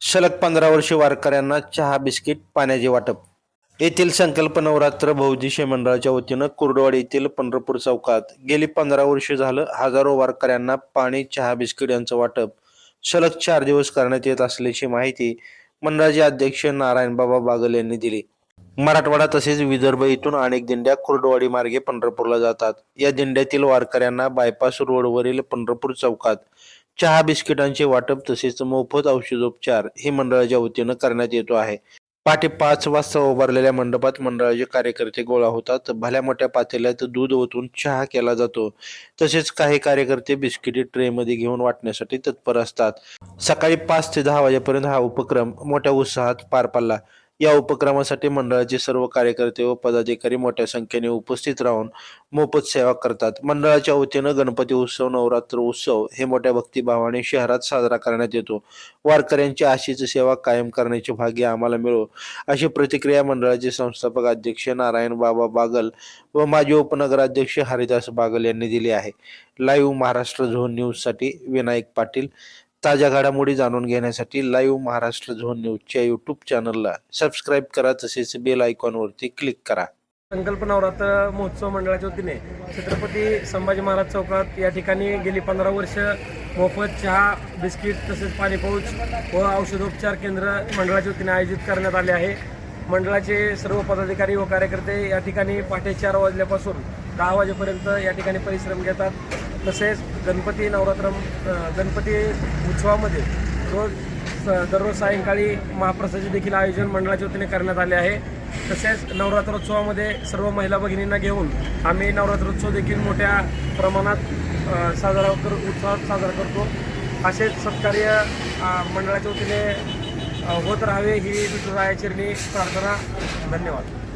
सलग पंधरा वर्षे वारकऱ्यांना चहा बिस्किट पाण्याचे वाटप. येथील संकल्प नवरात्र बहुदिशय मंडळाच्या वतीनं कुर्डवाडी येथील पंढरपूर चौकात गेली पंधरा वर्षे झालं हजारो वारकऱ्यांना पाणी चहा बिस्किट यांचं वाटप. सलग चार दिवस करण्यात येत असल्याची माहिती मंडळाचे अध्यक्ष नारायणबाबा बागल यांनी दिली. मराठवाडा तसेच विदर्भ इथून अनेक दिंड्या कुर्डवाडी मार्गे पंढरपूरला जातात. या दिंड्यातील वारकऱ्यांना बायपास रोडवरील पंढरपूर चौकात चहा बिस्किटांचे वाटप तसेच मोफत औषधोपचार हे मंडळाच्या वतीनं करण्यात येतो आहे. पहाटे पाच वाजता उभारलेल्या मंडपात मंडळाचे कार्यकर्ते गोळा होतात. भल्या मोठ्या पातेल्यात दूध ओतून चहा केला जातो. तसेच काही कार्यकर्ते बिस्किटे ट्रेमध्ये घेऊन वाटण्यासाठी तत्पर असतात. सकाळी पाच ते दहा वाजेपर्यंत हा उपक्रम मोठ्या उत्साहात पार पडला. या उपक्रमासाठी मंडळाचे सर्व कार्यकर्ते व पदाधिकारी मोठ्या संख्येने उपस्थित राहून मोफत सेवा करतात. मंडळाच्या वतीनं गणपती उत्सव नवरात्र उत्सव हे मोठ्या भक्तिभावाने शहरात साजरा करण्यात येतो. वारकऱ्यांची आशीची सेवा कायम करण्याचे भाग्य आम्हाला मिळो अशी प्रतिक्रिया मंडळाचे संस्थापक अध्यक्ष नारायण बाबा बागल व माजी उपनगराध्यक्ष हरिदास बागल यांनी दिली आहे. लाईव्ह महाराष्ट्र झोन न्यूजसाठी विनायक पाटील ताज्या घडामोडी जाणून घेण्यासाठी लाईव्ह महाराष्ट्र झोन न्यूजच्या यूट्यूब चॅनलला सबस्क्राईब करा तसेच बेल आयकॉनवरती क्लिक करा. संकल्प नवरात्र महोत्सव मंडळाच्या वतीने छत्रपती संभाजी महाराज चौकात या ठिकाणी गेली पंधरा वर्ष मोफत चहा बिस्किट तसेच पाणीपाऊच व औषधोपचार केंद्र मंडळाच्या वतीने आयोजित करण्यात आले आहे. मंडळाचे सर्व पदाधिकारी व कार्यकर्ते या ठिकाणी पहाटे चार वाजल्यापासून दहा वाजेपर्यंत या ठिकाणी परिश्रम घेतात. तसेच गणपती नवरात्र गणपती उत्सवामध्ये रोज स- दररोज सायंकाळी महाप्रसादाचे देखील आयोजन मंडळाच्या वतीने करण्यात आले आहे. तसेच नवरात्रोत्सवामध्ये सर्व महिला भगिनींना घेऊन आम्ही नवरात्रोत्सव देखील मोठ्या प्रमाणात साजरा कर उत्सवात साजरा करतो. असेच सत्कार्य मंडळाच्या वतीने होत राहावे ही विठुरायाचरणी प्रार्थना. धन्यवाद.